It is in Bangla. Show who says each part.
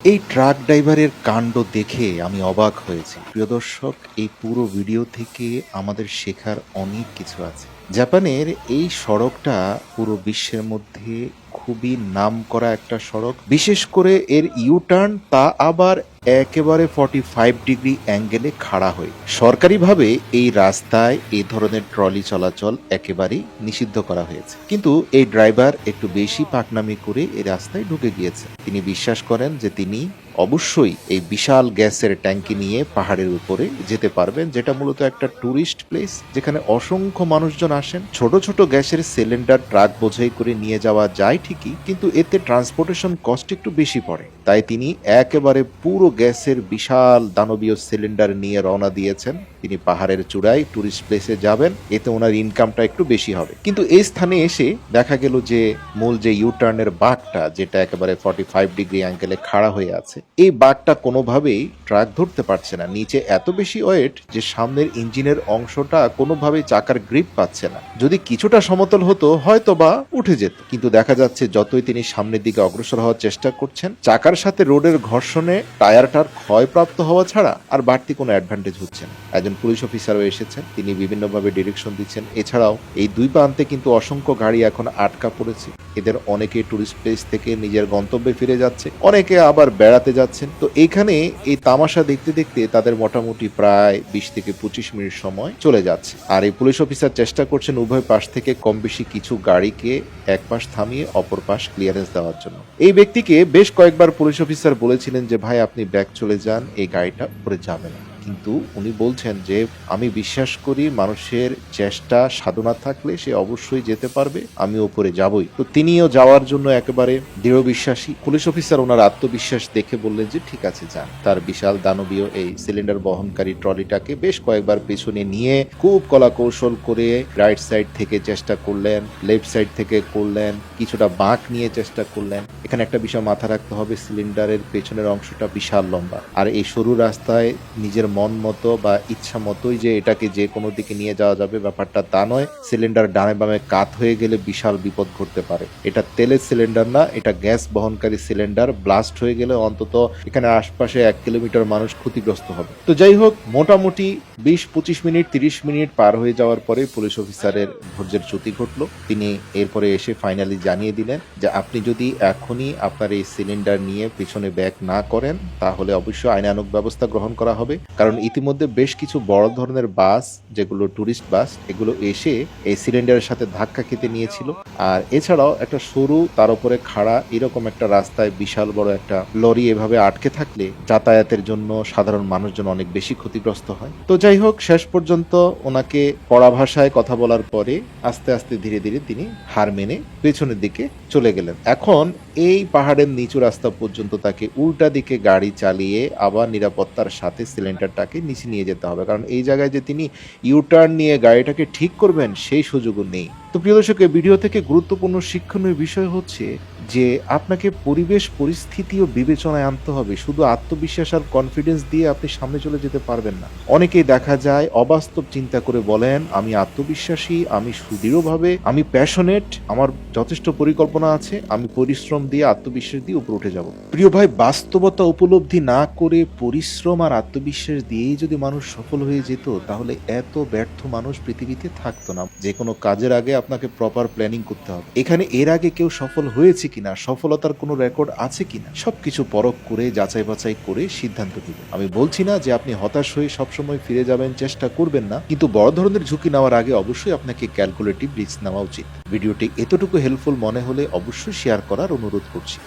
Speaker 1: এই ট্রাক ড্রাইভারের কাণ্ড দেখে আমি অবাক হয়েছি। প্রিয় দর্শক, এই পুরো ভিডিও থেকে আমাদের শেখার অনেক কিছু আছে। জাপানের এই সড়কটা পুরো বিশ্বের মধ্যে খুবই নাম করা একটা সড়ক। বিশেষ করে এর ইউটার্ন তা আবার একেবারে ফর্টি ফাইভ ডিগ্রি অ্যাঙ্গেলে খাড়া হয়ে। সরকারিভাবে এই রাস্তায় এই ধরনের ট্রলি চলাচল একেবারেই নিষিদ্ধ করা হয়েছে। কিন্তু এই ড্রাইভার একটু বেশি পাকনামি করে এই রাস্তায় ঢুকে গিয়েছে। তিনি বিশ্বাস করেন যে তিনি অবশ্যই এই বিশাল গ্যাসের ট্যাঙ্কি নিয়ে পাহাড়ের উপরে যেতে পারবেন, যেটা মূলত একটা ট্যুরিস্ট প্লেস যেখানে অসংখ্য মানুষজন আসেন। ছোট ছোট গ্যাসের সিলিন্ডার ট্রাক বোঝাই করে নিয়ে যাওয়া যায় ঠিকই, কিন্তু এতে ট্রান্সপোর্টেশন কস্ট একটু বেশি পড়ে। তাই তিনি একেবারে পুরো গ্যাসের বিশাল দানবীয় সিলিন্ডার নিয়ে রওনা দিয়েছেন। তিনি পাহাড়ের চূড়ায় ট্যুরিস্ট প্লেসে যাবেন, এতে ওনার ইনকামটা একটু বেশি হবে। কিন্তু এই স্থানে এসে দেখা গেল যে মূল যে ইউটার্নের বাঘটা, যেটা একেবারে ফর্টি ফাইভ ডিগ্রি অ্যাঙ্গেলে খাড়া হয়ে আছে, এই বাঘটা কোনোভাবেই ট্রাক ধরতে পারছে না। নিচে এত বেশি ওয়েট যে সামনের ইঞ্জিনের অংশটা কোনোভাবেই চাকার গ্রিপ পাচ্ছে না। যদি কিছুটা সমতল হতো হয়তো বা উঠে যেত। কিন্তু দেখা যাচ্ছে যতই তিনি সামনের দিকে অগ্রসর হওয়ার চেষ্টা করছেন, চাকার সাথে রোডের ঘর্ষণে টায়ারটার ক্ষয়প্রাপ্ত হওয়া ছাড়া আর বাড়তি কোনো অ্যাডভান্টেজ হচ্ছে না। একজন পুলিশ অফিসারও এসেছেন, তিনি বিভিন্নভাবে ডিরেকশন দিচ্ছেন। এছাড়াও এই দুই প্রান্তে কিন্তু অসংখ্য গাড়ি এখন আটকা পড়েছে। এদের অনেকে টুরিস্ট প্লেস থেকে নিজের গন্তব্যে ফিরে যাচ্ছে, অনেকে আবার বেড়াতে যাচ্ছেন। তো এইখানে এই তামাশা দেখতে দেখতে তাদের মোটামুটি প্রায় বিশ থেকে পঁচিশ মিনিট সময় চলে যাচ্ছে। আর এই পুলিশ অফিসার চেষ্টা করছেন উভয় পাশ থেকে কম বেশি কিছু গাড়িকে এক পাশ থামিয়ে অপর পাশ ক্লিয়ারেন্স দেওয়ার জন্য। এই ব্যক্তিকে বেশ কয়েকবার পুলিশ অফিসার বলেছিলেন যে, ভাই, আপনি ব্যাক চলে যান এই গাড়িটা উপরে যাবে না। কিন্তু উনি বলছেন যে, আমি বিশ্বাস করি মানুষের চেষ্টা সাধনা থাকলে সে অবশ্যই যেতে পারবে, আমি ওপরে যাবই। তো তিনিও যাওয়ার জন্য একেবারে দৃঢ় বিশ্বাসী। পুলিশ অফিসার ওনার আত্মবিশ্বাস দেখে বললেন যে, ঠিক আছে, যান। তার বিশাল দানবীয় এই সিলিন্ডার বহনকারী ট্রলিটাকে বেশ কয়েকবার পেছনে নিয়ে খুব কলা কৌশল করে রাইট সাইড থেকে চেষ্টা করলেন, লেফট সাইড থেকে করলেন, কিছুটা বাঁক নিয়ে চেষ্টা করলেন। এখানে একটা বিষয় মাথা রাখতে হবে, সিলিন্ডারের পেছনের অংশটা বিশাল লম্বা। আর এই সরু রাস্তায় নিজের মন মতো বা ইচ্ছা মতোই যে এটাকে যে কোনো দিকে নিয়ে যাওয়া যাবে, ব্যাপারটা তা নয়। সিলিন্ডার ডানে বামে কাত হয়ে গেলে বিশাল বিপদ ঘটতে পারে। এটা তেলের সিলিন্ডার না, এটা গ্যাস বহনকারী সিলিন্ডার, ব্লাস্ট হয়ে গেলে অন্তত এখানে আশপাশে এক কিলোমিটার মানুষ ক্ষতিগ্রস্ত হবে। তো যাই হোক, মোটামুটি বিশ, পঁচিশ মিনিট, তিরিশ মিনিট পার হয়ে যাওয়ার পরে পুলিশ অফিসারের ধৈর্যের চ্যুতি ঘটলো। তিনি এরপরে এসে ফাইনালি জানিয়ে দিলেন যে, আপনি যদি এখনই আপনার এই সিলিন্ডার নিয়ে পিছনে ব্যাক না করেন, তাহলে অবশ্যই আইনানুগ ব্যবস্থা গ্রহণ করা হবে। কারণ ইতিমধ্যে বেশ কিছু বড় ধরনের বাস, যেগুলো ট্যুরিস্ট বাস এগুলো এসে এই সিলিন্ডারের সাথে ধাক্কা খেতে নিয়েছিল। আর এছাড়াও একটা সরু, তার উপরে খাড়া, এরকম একটা রাস্তায় বিশাল বড় একটা লরি এভাবে আটকে থাকলে যাতায়াতের জন্য সাধারণ মানুষজন অনেক বেশি ক্ষতিগ্রস্ত হয়। তো যাই হোক, শেষ পর্যন্ত ওনাকে পড়া ভাষায় কথা বলার পরে আস্তে আস্তে ধীরে ধীরে তিনি হার মেনে পেছনের দিকে চলে গেলেন। এখন এই পাহাড়ের নিচু রাস্তা পর্যন্ত তাকে উল্টা দিকে গাড়ি চালিয়ে আবার নিরাপত্তার সাথে সিলিন্ডারটাকে নিচে নিয়ে যেতে হবে। কারণ এই জায়গায় যে তিনি ইউটার্ন নিয়ে গাড়িটাকে ঠিক করবেন, সেই সুযোগও নেই। তো প্রিয় দর্শক ভিডিও থেকে গুরুত্বপূর্ণ শিক্ষণীয় বিষয় হচ্ছে যে আপনাকে পরিবেশ, পরিস্থিতি ও বিবেচনায় আনতে হবে। শুধু আত্মবিশ্বাস আর কনফিডেন্স দিয়ে আপনি সামনে চলে যেতে পারবেন না। অনেকেই দেখা যায় অবাস্তব চিন্তা করে বলেন, আমি আত্মবিশ্বাসী, আমি সুদৃঢ়ভাবে, আমি প্যাশনেট আমার যথেষ্ট পরিকল্পনা আছে, আমি পরিশ্রম দিয়ে আত্মবিশ্বাস দিয়ে উপরে উঠে যাব। প্রিয় ভাই, বাস্তবতা উপলব্ধি না করে পরিশ্রম আর আত্মবিশ্বাস দিয়েই যদি মানুষ সফল হয়ে যেত, তাহলে এত ব্যর্থ মানুষ পৃথিবীতে থাকতো না। যে কোনো কাজের আগে আপনাকে প্রপার প্ল্যানিং করতে হবে। এখানে এর আগে কেউ সফল হয়েছে কিনা, সফলতার কোনো রেকর্ড আছে কিনা, সবকিছু পরখ করে, যাচাই বাছাই করে সিদ্ধান্ত দিবেন আমি বলছি না যে আপনি হতাশ হয়ে সবসময় ফিরে যাবেন, চেষ্টা করবেন না, কিন্তু বড় ধরনের ঝুঁকি নেওয়ার আগে অবশ্যই আপনাকে ক্যালকুলেটিভ রিস্ক নেওয়া উচিত। ভিডিওটি এতটুকু হেল্পফুল মনে হলে অবশ্যই শেয়ার করার অনুরোধ করছি।